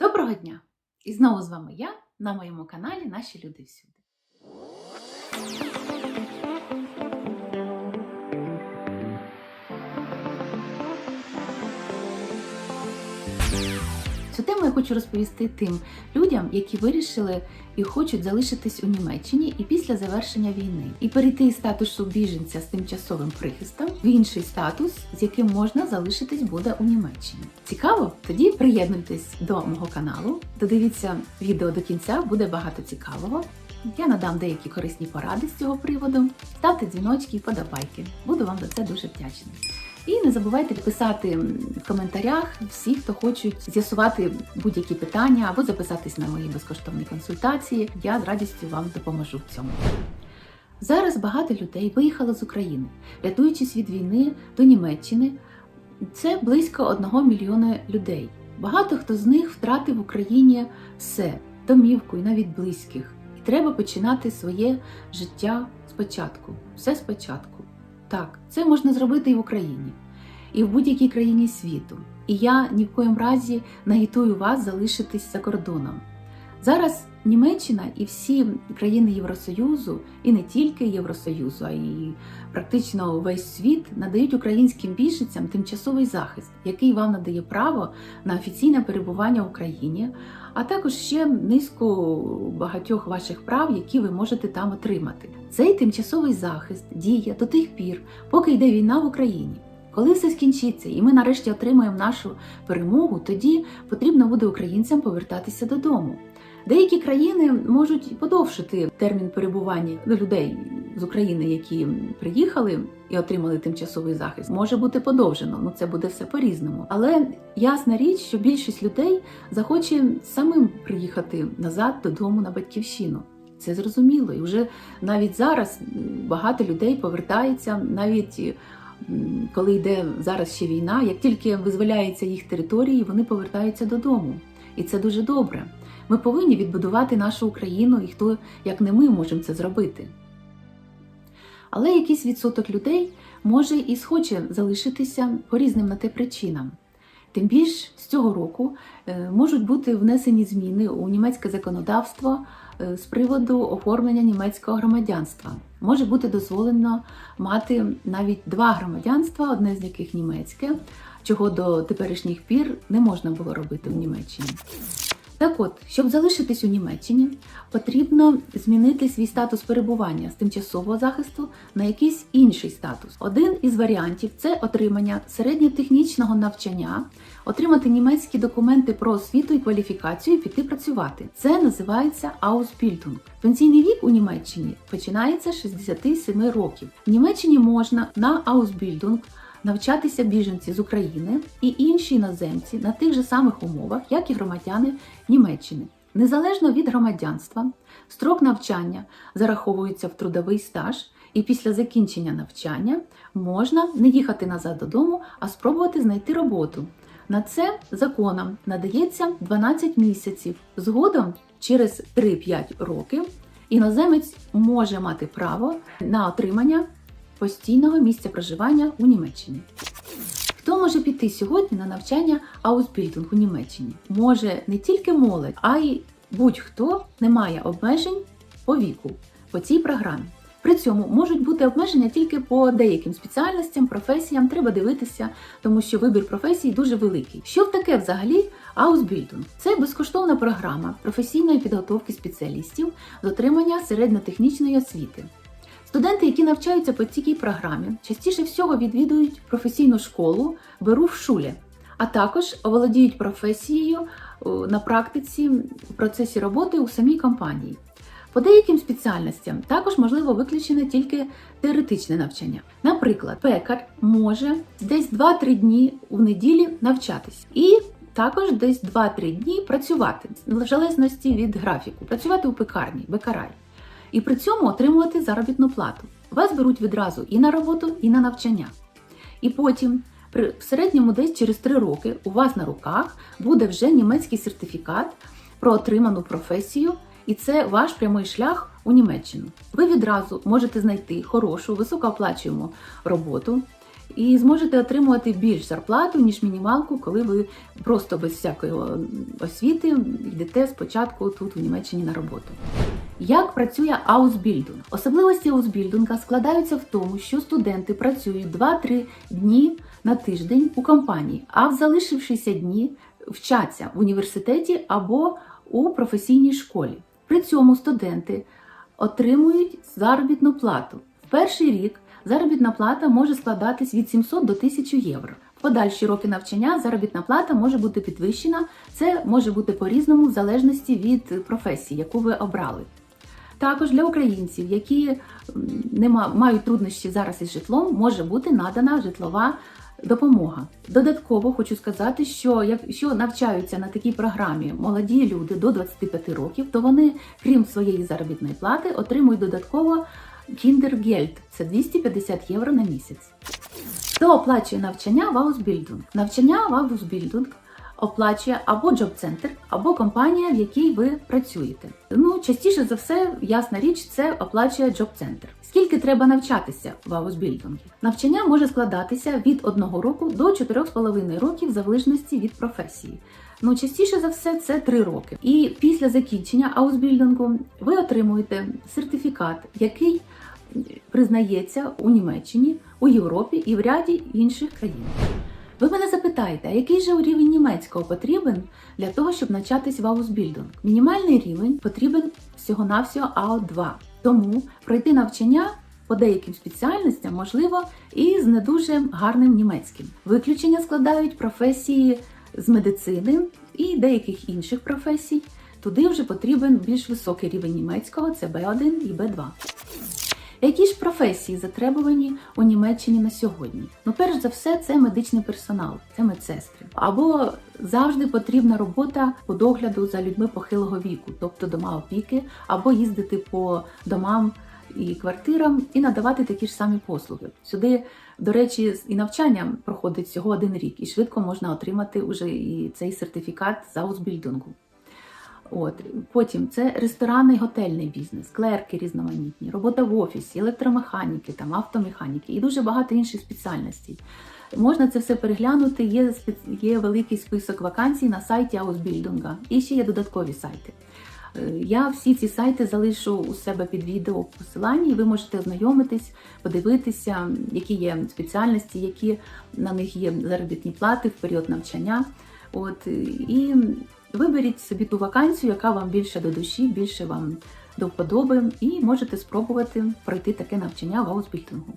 Доброго дня! І знову з вами я на моєму каналі Наші люди всюди. Цю тему я хочу розповісти тим людям, які вирішили і хочуть залишитись у Німеччині і після завершення війни, і перейти із статусу біженця з тимчасовим прихистом в інший статус, з яким можна залишитись буде у Німеччині. Цікаво? Тоді приєднуйтесь до мого каналу, додивіться відео до кінця, буде багато цікавого. Я надам деякі корисні поради з цього приводу. Ставте дзвіночки і подобайки. Буду вам за це дуже вдячна. І не забувайте писати в коментарях всі, хто хочуть з'ясувати будь-які питання або записатись на мої безкоштовні консультації. Я з радістю вам допоможу в цьому. Зараз багато людей виїхало з України, рятуючись від війни до Німеччини. Це близько одного мільйона людей. Багато хто з них втратив в Україні все домівку і навіть близьких. І треба починати своє життя спочатку. Все спочатку. Так, це можна зробити і в Україні, і в будь-якій країні світу. І я ні в коєму разі нагітую вас залишитись за кордоном. Зараз Німеччина і всі країни Євросоюзу, і не тільки Євросоюзу, а й практично весь світ надають українським біженцям тимчасовий захист, який вам надає право на офіційне перебування в Україні, а також ще низку багатьох ваших прав, які ви можете там отримати. Цей тимчасовий захист діє до тих пір, поки йде війна в Україні. Коли все скінчиться, і ми нарешті отримаємо нашу перемогу, тоді потрібно буде українцям повертатися додому. Деякі країни можуть подовшити термін перебування людей з України, які приїхали і отримали тимчасовий захист. Може бути подовжено, ну це буде все по-різному. Але ясна річ, що більшість людей захоче самим приїхати назад додому на батьківщину. Це зрозуміло, і вже навіть зараз багато людей повертається, навіть коли йде зараз ще війна, як тільки визволяються їх території, вони повертаються додому. І це дуже добре. Ми повинні відбудувати нашу Україну, і хто, як не ми, можемо це зробити. Але якийсь відсоток людей може і схоче залишитися по різним на те причинам. Тим більш з цього року е, можуть бути внесені зміни у німецьке законодавство е, з приводу оформлення німецького громадянства. Може бути дозволено мати навіть два громадянства, одне з яких німецьке, чого до теперішніх пір не можна було робити в Німеччині. Так от, щоб залишитись у Німеччині, потрібно змінити свій статус перебування з тимчасового захисту на якийсь інший статус. Один із варіантів це отримання середньотехнічного навчання, отримати німецькі документи про освіту і кваліфікацію і піти працювати. Це називається Ausbildung. Пенсійний вік у Німеччині починається з 67 років. В Німеччині можна на Ausbildung навчатися біженці з України і інші іноземці на тих же самих умовах, як і громадяни Німеччини. Незалежно від громадянства, строк навчання зараховується в трудовий стаж, і після закінчення навчання можна не їхати назад додому, а спробувати знайти роботу. На це законом надається 12 місяців. Згодом, через 3-5 років, іноземець може мати право на отримання постійного місця проживання у Німеччині. Хто може піти сьогодні на навчання Ausbildung у Німеччині? Може не тільки молодь, а й будь-хто не має обмежень по віку по цій програмі. При цьому можуть бути обмеження тільки по деяким спеціальностям, професіям. Треба дивитися, тому що вибір професій дуже великий. Що таке взагалі Ausbildung? Це безкоштовна програма професійної підготовки спеціалістів з отримання середньотехнічної освіти. Студенти, які навчаються по цій програмі, частіше всього відвідують професійну школу беру в шулі, а також оволодіють професією на практиці в процесі роботи у самій компанії. По деяким спеціальностям також можливо виключене тільки теоретичне навчання. Наприклад, пекар може десь 2-3 дні в неділі навчатись і також десь 2-3 дні працювати в залежності від графіку, працювати у пекарні, бекарай і при цьому отримувати заробітну плату. Вас беруть відразу і на роботу, і на навчання. І потім, в середньому, десь через 3 роки, у вас на руках буде вже німецький сертифікат про отриману професію, і це ваш прямий шлях у Німеччину. Ви відразу можете знайти хорошу, високооплачуємо роботу і зможете отримувати більш зарплату, ніж мінімалку, коли ви просто без всякої освіти йдете спочатку тут у Німеччині на роботу. Як працює Ausbildung? Особливості Ausbildung складаються в тому, що студенти працюють 2-3 дні на тиждень у компанії, а в залишившися дні вчаться в університеті або у професійній школі. При цьому студенти отримують заробітну плату. В перший рік заробітна плата може складатись від 700 до 1000 євро. Подальші роки навчання заробітна плата може бути підвищена. Це може бути по-різному в залежності від професії, яку ви обрали. Також для українців, які м, не мають труднощі зараз із житлом, може бути надана житлова допомога. Додатково хочу сказати, що якщо навчаються на такій програмі молоді люди до 25 років, то вони, крім своєї заробітної плати, отримують додатково Kindergeld – це 250 євро на місяць. Хто оплачує навчання в Ausbildung? Навчання в Ausbildung оплачує або джоб-центр, або компанія, в якій ви працюєте. Ну, частіше за все, ясна річ, це оплачує джоб-центр. Скільки треба навчатися в Ausbildung? Навчання може складатися від 1 року до 4,5 років залежності від професії. Ну, частіше за все, це 3 роки. І після закінчення Ausbildung ви отримуєте сертифікат, який признається у Німеччині, у Європі і в ряді інших країн. Ви мене запитаєте, а який же рівень німецького потрібен для того, щоб навчатись в Ausbildung? Мінімальний рівень потрібен всього-навсього АО2. Тому пройти навчання по деяким спеціальностям можливо і з не дуже гарним німецьким. Виключення складають професії з медицини і деяких інших професій. Туди вже потрібен більш високий рівень німецького, це B1 і B2. Які ж професії затребувані у Німеччині на сьогодні? Ну, перш за все, це медичний персонал, це медсестри. Або завжди потрібна робота по догляду за людьми похилого віку, тобто дома опіки, або їздити по домам і квартирам і надавати такі ж самі послуги. Сюди, до речі, і навчання проходить всього один рік, і швидко можна отримати уже і цей сертифікат з Ausbildung. От потім це ресторанний готельний бізнес, клерки різноманітні, робота в офісі, електромеханіки, там автомеханіки і дуже багато інших спеціальностей. Можна це все переглянути. Є є великий список вакансій на сайті Ausbildung. І ще є додаткові сайти. Е, Я всі ці сайти залишу у себе під відео в посиланні, і ви можете ознайомитись, подивитися, які є спеціальності, які на них є заробітні плати в період навчання. От і виберіть собі ту вакансію, яка вам більше до душі, більше вам до вподоби, і можете спробувати пройти таке навчання в аусбільдингу.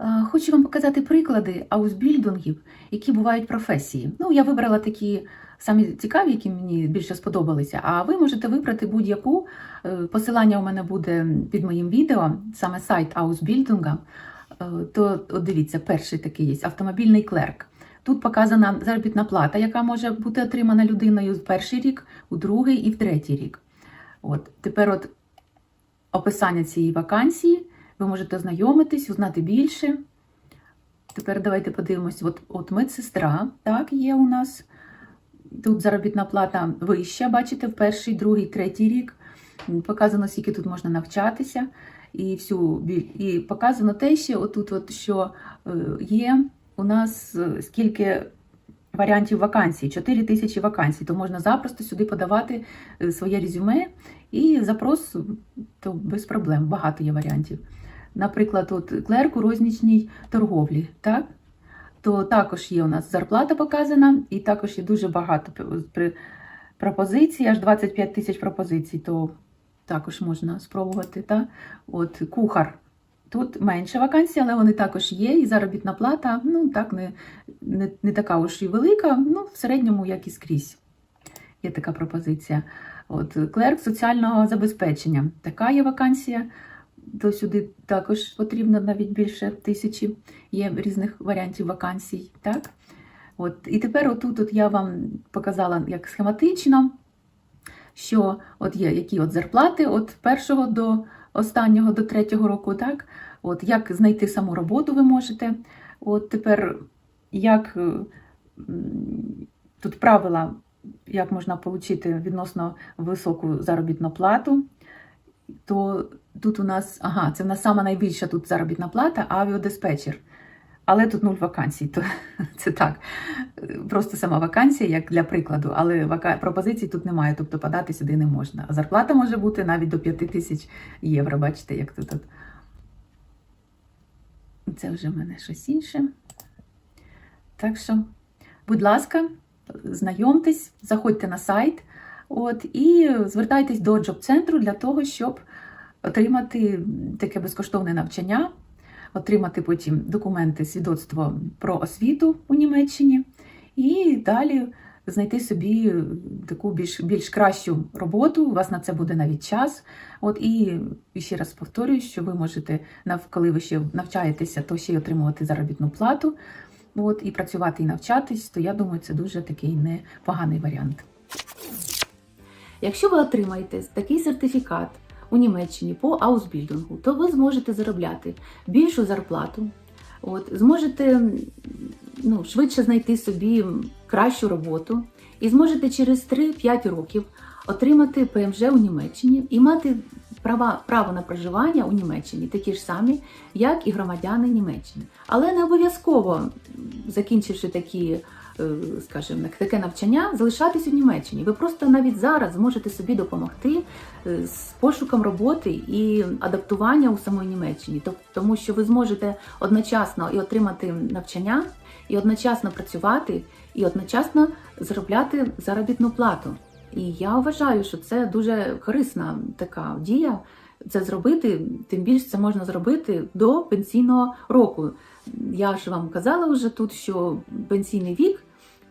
Е, Хочу вам показати приклади аусбільдингів, які бувають професії. Ну, я вибрала такі самі цікаві, які мені більше сподобалися. А ви можете вибрати будь-яку. Е, Посилання у мене буде під моїм відео, саме сайт Аусбільдинга. Е, То от дивіться, перший такий є автомобільний клерк. Тут показана заробітна плата, яка може бути отримана людиною в перший рік, у другий і в третій рік. От тепер, от описання цієї вакансії, ви можете ознайомитись, узнати більше. Тепер давайте подивимось. От, от медсестра, так, є у нас. Тут заробітна плата вища, бачите, в перший, другий, третій рік. Показано, скільки тут можна навчатися. І всю і показано те, що отут, от, що е, є у нас е, скільки варіантів вакансій, 4 тисячі вакансій, то можна запросто сюди подавати е, своє резюме і запрос то без проблем, багато є варіантів. Наприклад, от клерк у рознічній торговлі, так? то також є у нас зарплата показана, і також є дуже багато пропозицій, аж 25 тисяч пропозицій, то також можна спробувати. Та? От кухар. Тут менше вакансій, але вони також є, і заробітна плата ну так не, не, не така уж і велика, ну в середньому, як і скрізь. Є така пропозиція. От клерк соціального забезпечення. Така є вакансія. То сюди також потрібно навіть більше тисячі. Є різних варіантів вакансій. Так? От, і тепер отут от я вам показала як схематично, що от є які от зарплати від першого до останнього, до третього року, так? От, як знайти саму роботу ви можете. От тепер як е, тут правила, як можна отримати відносно високу заробітну плату, то тут у нас, ага, це в нас найбільша тут заробітна плата, авіадиспетчер. Але тут нуль вакансій, то це так. Просто сама вакансія, як для прикладу, але вака... пропозицій тут немає, тобто подати сюди не можна. А зарплата може бути навіть до 5 тисяч євро. Бачите, як тут. от. Це вже в мене щось інше. Так що, будь ласка, знайомтесь, заходьте на сайт от, і звертайтесь до джоб-центру для того, щоб отримати таке безкоштовне навчання, отримати потім документи, свідоцтво про освіту у Німеччині, і далі знайти собі таку більш, більш кращу роботу. У вас на це буде навіть час. От і ще раз повторюю, що ви можете, коли ви ще навчаєтеся, то ще й отримувати заробітну плату. От, і працювати і навчатись, то я думаю, це дуже такий непоганий варіант. Якщо ви отримаєте такий сертифікат у Німеччині по аусбільдингу, то ви зможете заробляти більшу зарплату, от, зможете ну, швидше знайти собі кращу роботу і зможете через 3-5 років отримати ПМЖ у Німеччині і мати права, право на проживання у Німеччині такі ж самі, як і громадяни Німеччини. Але не обов'язково, закінчивши такі скажімо, таке навчання, залишатись у Німеччині. Ви просто навіть зараз зможете собі допомогти е, з пошуком роботи і адаптування у самій Німеччині, тому що ви зможете одночасно і отримати навчання, і одночасно працювати, і одночасно заробляти заробітну плату. І я вважаю, що це дуже корисна така дія. Це зробити, тим більше це можна зробити до пенсійного року. Я ж вам казала вже тут, що пенсійний вік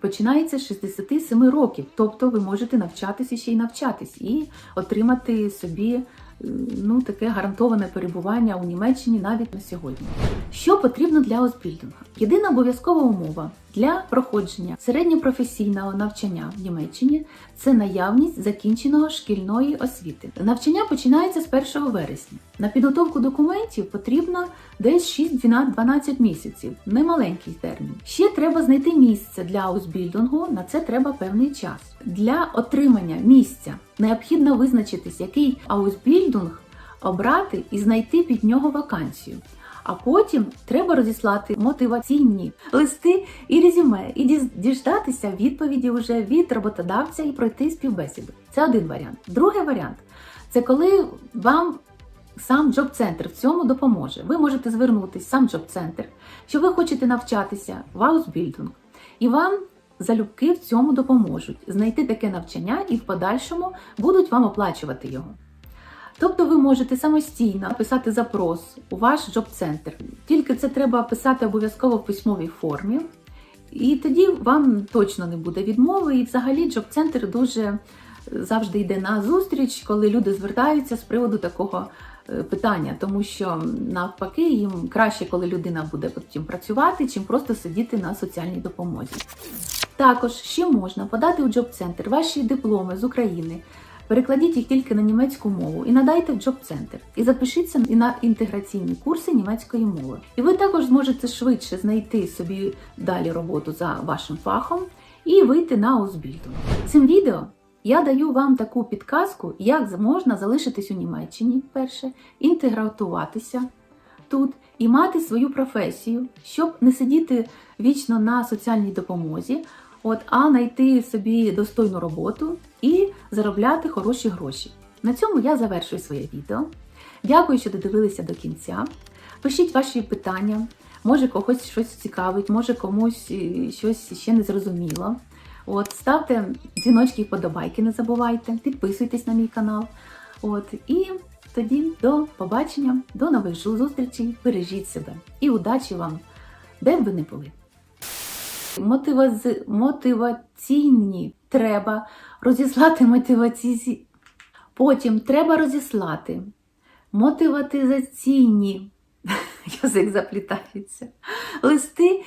починається з 67 років, тобто ви можете навчатися ще й навчатись і отримати собі е, ну, таке гарантоване перебування у Німеччині навіть на сьогодні. Що потрібно для озбільдингу? Єдина обов'язкова умова для проходження середньопрофесійного навчання в Німеччині це наявність закінченого шкільної освіти. Навчання починається з 1 вересня. На підготовку документів потрібно десь 6-12 місяців, немаленький термін. Ще треба знайти місце для аусбільдингу, на це треба певний час. Для отримання місця необхідно визначитись, який аусбільдинг обрати і знайти під нього вакансію. А потім треба розіслати мотиваційні листи і резюме, і діждатися відповіді вже від роботодавця і пройти співбесіду. Це один варіант. Другий варіант це коли вам сам джоб-центр в цьому допоможе. Ви можете звернутися сам джоб-центр, що ви хочете навчатися в аусбільдинг, і вам залюбки в цьому допоможуть знайти таке навчання і в подальшому будуть вам оплачувати його. Тобто ви можете самостійно писати запрос у ваш джоб-центр. Тільки це треба писати обов'язково в письмовій формі, і тоді вам точно не буде відмови. І взагалі джоб-центр дуже завжди йде на зустріч, коли люди звертаються з приводу такого е, питання, тому що навпаки їм краще, коли людина буде потім працювати, чим просто сидіти на соціальній допомозі. Також ще можна подати у джоб-центр ваші дипломи з України. Перекладіть їх тільки на німецьку мову і надайте в джоб-центр. І запишіться і на інтеграційні курси німецької мови. І ви також зможете швидше знайти собі далі роботу за вашим фахом і вийти на Озбільду. Цим відео я даю вам таку підказку, як можна залишитись у Німеччині перше, інтегратуватися тут і мати свою професію, щоб не сидіти вічно на соціальній допомозі, от, а знайти собі достойну роботу і заробляти хороші гроші. На цьому я завершую своє відео. Дякую, що додивилися до кінця. Пишіть ваші питання. Може, когось щось цікавить, може комусь е, щось ще не зрозуміло. От, ставте дзвіночки і вподобайки, не забувайте, підписуйтесь на мій канал. От, і тоді до побачення, до нових зустрічей. Бережіть себе і удачі вам, де б ви не були. Мотивази... Мотиваційні треба розіслати мотиваційні. Потім треба розіслати мотиватизаційні. Язик заплітається. Листи